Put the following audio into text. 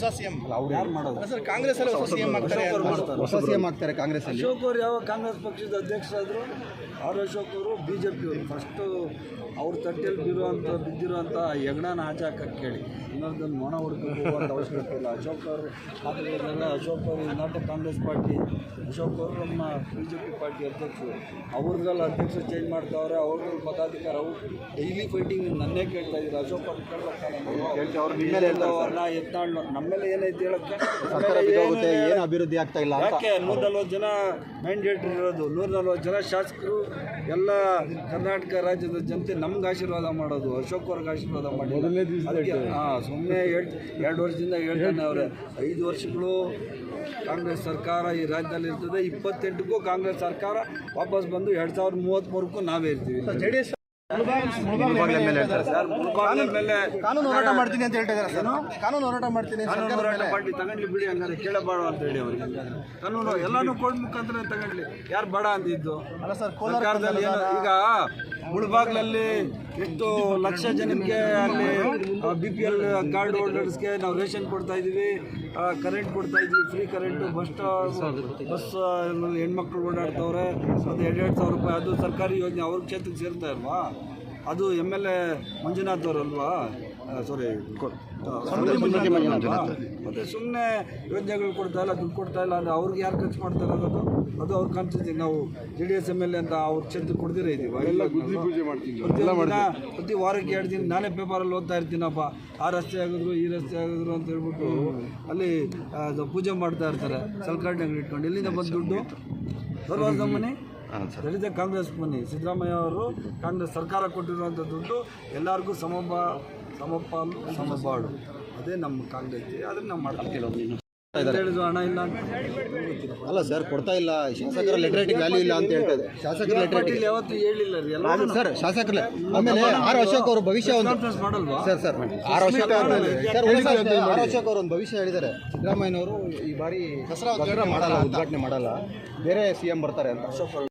ಹೊಸ ಸಿಎಂ ಯಾರು ಮಾಡೋದು? ಸರ್ ಕಾಂಗ್ರೆಸ್ ಅಲ್ಲಿ ಹೊಸ ಸಿಎಂ ಆಗ್ತಾರೆ ಅಶೋಕ್ ಅವ್ರು ಮಾಡ್ತಾರೆ. ಹೊಸ ಸಿಎಂ ಆಗ್ತಾರೆ ಕಾಂಗ್ರೆಸ್ ಅಲ್ಲಿ. ಅಶೋಕ್ ಅವರು ಯಾವ ಕಾಂಗ್ರೆಸ್ ಪಕ್ಷದ ಅಧ್ಯಕ್ಷರಾದರು ಆರ್ ಅಶೋಕ್ ಅವರು ಬಿ ಜೆ ಪಿಯವರು ಫಸ್ಟು ಅವ್ರ ತಟ್ಟೆಯಲ್ಲಿ ಬಿರುವಂಥ ಬಿದ್ದಿರುವಂಥ ಯಜ್ಞಾನ ಆಚೆ ಹಾಕಕ್ಕೆ ಕೇಳಿ. ಇನ್ನೊಂದನ್ನು ಮೊಣ ಹೊಡ್ಕೊಂಡು ಅವಶ್ಯಕತೆ ಇಲ್ಲ. ಅಶೋಕ್ ಅವರು ಆದರೆ ಅಶೋಕ್ ಅವರು ನಾಟ ಕಾಂಗ್ರೆಸ್ ಪಾರ್ಟಿ. ಅಶೋಕ್ ಅವರು ನಮ್ಮ ಬಿ ಜೆ ಪಿ ಪಾರ್ಟಿ ಅಧ್ಯಕ್ಷರು. ಅವ್ರದ್ರಲ್ಲಿ ಅಧ್ಯಕ್ಷ ಚೇಂಜ್ ಮಾಡ್ತಾವ್ರೆ ಅವ್ರದ್ದು ಪದಾಧಿಕಾರ ಅವ್ರು ಡೈಲಿ ಫೈಟಿಂಗ್ ನನ್ನೇ ಕೇಳ್ತಾ ಇದ್ದಾರೆ. ಅಶೋಕ್ ಅವ್ರು ಕೇಳ್ಬೇಕಾದ್ರೆ ಅವ್ರನ್ನ ಎತ್ತಾಳು ನಮ್ಮೇಲೆ ಏನೈತೆ ಹೇಳಕ್ಕೆ ಸರ್ಕಾರ ಬಿದ್ದೋಗುತ್ತೆ ಏನು ಅಭಿವೃದ್ಧಿ ಆಗ್ತಾ ಇಲ್ಲ ಅಂತ. ಯಾಕೆ ನೂರ ನಲ್ವತ್ತು ಜನ ಮ್ಯಾಂಡೇಟ್ ಇರೋದು? ನೂರ ನಲ್ವತ್ತು ಜನ ಶಾಸಕರು ಎಲ್ಲ ಕರ್ನಾಟಕ ರಾಜ್ಯದ ಜನತೆ ನಮ್ಗೆ ಆಶೀರ್ವಾದ ಮಾಡೋದು ಅಶೋಕ್ ಅವ್ರಿಗೆ ಆಶೀರ್ವಾದ ಮಾಡಿ. ಹಾ ಸುಮ್ಮನೆ ಎರಡು ಎರಡು ವರ್ಷದಿಂದ ಹೇಳ್ತಾನೆ ಅವರೇ. ಐದು ವರ್ಷಗಳು ಕಾಂಗ್ರೆಸ್ ಸರ್ಕಾರ ಈ ರಾಜ್ಯದಲ್ಲಿ ಇರ್ತದೆ. ಇಪ್ಪತ್ತೆಂಟಕ್ಕೂ ಕಾಂಗ್ರೆಸ್ ಸರ್ಕಾರ ವಾಪಸ್ ಬಂದು ಎರಡು ಸಾವಿರದ ಮೂವತ್ತ್ಮೂರಕ್ಕೂ ನಾವೇ ಇರ್ತೀವಿ. ಜೆ ಮುಲ್ಬಾಗ್ಲ ಮೇಲೆ ಕಾನೂನು ಹೋರಾಟ ಮಾಡ್ತೀನಿ ಅಂತ ಹೇಳ್ತಾ ಇದ್ದಾರೆ ಕಾನೂನು ಹೋರಾಟ ಮಾಡ್ತೀನಿ ಕಾನೂನು ಹೋರಾಟ ತಗೊಂಡ್ಲಿ ಬಿಡಿ ಹಂಗಾರೆ ಕೇಳಬೇಡ ಅಂತ ಹೇಳಿ ಅವ್ರಿಗೆ ಕಾನೂನು ಎಲ್ಲಾನು ಕೋರ್ಟ್ ಮುಖಾಂತರ ತಗೊಂಡ್ಲಿ. ಯಾರು ಬೇಡ ಅಂತಿದ್ದು ಅಲ್ಲ ಸರ್ ಸರ್ಕಾರದಲ್ಲಿ ಈಗ ಮುಳುಬಾಗ್ಲಲ್ಲಿ ಎಷ್ಟು ಲಕ್ಷ ಜನಕ್ಕೆ ಅಲ್ಲಿ ಬಿ ಪಿ ಎಲ್ ಕಾರ್ಡ್ ಹೋಲ್ಡರ್ಸ್ಗೆ ನಾವು ರೇಷನ್ ಕೊಡ್ತಾ ಇದ್ದೀವಿ ಕರೆಂಟ್ ಕೊಡ್ತಾ ಇದ್ವಿ ಫ್ರೀ ಕರೆಂಟು ಬಸ್ ಬಸ್ ಹೆಣ್ಮಕ್ಳು ಓಡಾಡ್ತವ್ರೆ, ಮತ್ತು ಎರಡು ಸಾವಿರ ರೂಪಾಯಿ, ಅದು ಸರ್ಕಾರಿ ಯೋಜನೆ, ಅವ್ರ ಕ್ಷೇತ್ರಕ್ಕೆ ಸೇರ್ತಾ ಇಲ್ವಾ? ಅದು ಎಂ ಎಲ್ ಎ ಮಂಜುನಾಥ್ ಅವರಲ್ವಾ ಸಾರಿ ಮತ್ತೆ ಸುಮ್ಮನೆ ಯೋಜನೆಗಳು ಕೊಡ್ತಾ ಇಲ್ಲ ದುಡ್ಡು ಕೊಡ್ತಾ ಇಲ್ಲ ಅಂದರೆ ಅವ್ರಿಗೆ ಯಾರು ಖರ್ಚು ಮಾಡ್ತಾರೆ ಅನ್ನೋದು? ಅದು ಅವ್ರು ಕಾಣ್ತಿದ್ದೀವಿ. ನಾವು J D S M L A ಅಂತ ಅವ್ರ ಕ್ಷೇತ್ರಕ್ಕೆ ಕೊಡ್ದಿರೇ ಇದ್ದೀವಿ ಎಲ್ಲ ಗುದ್ದಿ ಪೂಜೆ ಮಾಡ್ತೀವಿ ಪ್ರತಿ ವಾರಕ್ಕೆ ಎರಡು ದಿನ ನಾನೇ ಪೇಪರಲ್ಲಿ ಓದ್ತಾ ಇರ್ತೀನಪ್ಪ. ಆ ರಸ್ತೆ ಆಗಿದ್ರು ಈ ರಸ್ತೆ ಆಗಿದ್ರು ಅಂತ ಹೇಳ್ಬಿಟ್ಟು ಅಲ್ಲಿ ಅದು ಪೂಜೆ ಮಾಡ್ತಾ ಇರ್ತಾರೆ. ಸಲ್ಕರ್ಣೆಗಳು ಇಟ್ಕೊಂಡು. ಎಲ್ಲಿಂದ ಬಂದು ದುಡ್ಡು? ಸರ್ವಾರ್ಧ ಮನೆ ದಲಿತ ಕಾಂಗ್ರೆಸ್ ಮನಿ ಸಿದ್ದರಾಮಯ್ಯ ಅವರು ಕಾಂಗ್ರೆಸ್ ಸರ್ಕಾರ ಕೊಟ್ಟಿರುವಂಥ ದುಡ್ಡು ಎಲ್ಲರಿಗೂ ಸಮಬ ಸಮಪಾಲು ಸಮಬಾಳು. ಅದೇ ನಮ್ಮ ಕಾಂಗ್ರೆಸ್ ಆದರೆ ನಾವು ಮಾಡ್ತೀವಿ. ಹೇಳಿದ್ರು ಹಣ ಇಲ್ಲ ಅಂತ. ಅಲ್ಲ ಸರ್ ಕೊಡ್ತಾ ಇಲ್ಲ. ಶಾಸಕರ ಲೆಟರ್ ವ್ಯಾಲ್ಯೂ ಇಲ್ಲ ಅಂತ ಹೇಳ್ತಾ ಇದೆ ಶಾಸಕರ ಲೆಟರ್ ಪಾಟೀಲ್ ಯಾವತ್ತೂ ಹೇಳಿಲ್ಲ ರೀ. ಎಲ್ಲ ಸರ್ ಶಾಸಕರ ಆಮೇಲೆ ಆರ್ ಅಶೋಕ್ ಅವರು ಭವಿಷ್ಯ ಒಂದು ಮಾಡಲ್ವಾ? ಸರ್ ಸರ್ ಆರ್ ಅಶೋಕ್ ಅವರು ಸರ್ ಆರ್ ಅಶೋಕ್ ಅವರು ಒಂದು ಭವಿಷ್ಯ ಹೇಳಿದ್ದಾರೆ. ಸಿದ್ದರಾಮಯ್ಯನವರು ಈ ಬಾರಿ ದಸರಾ ಮಾಡಲ್ಲ ಉದ್ಘಾಟನೆ ಮಾಡಲ್ಲ. ಬೇರೆ ಸಿ ಎಂ ಬರ್ತಾರೆ ಅಂತ.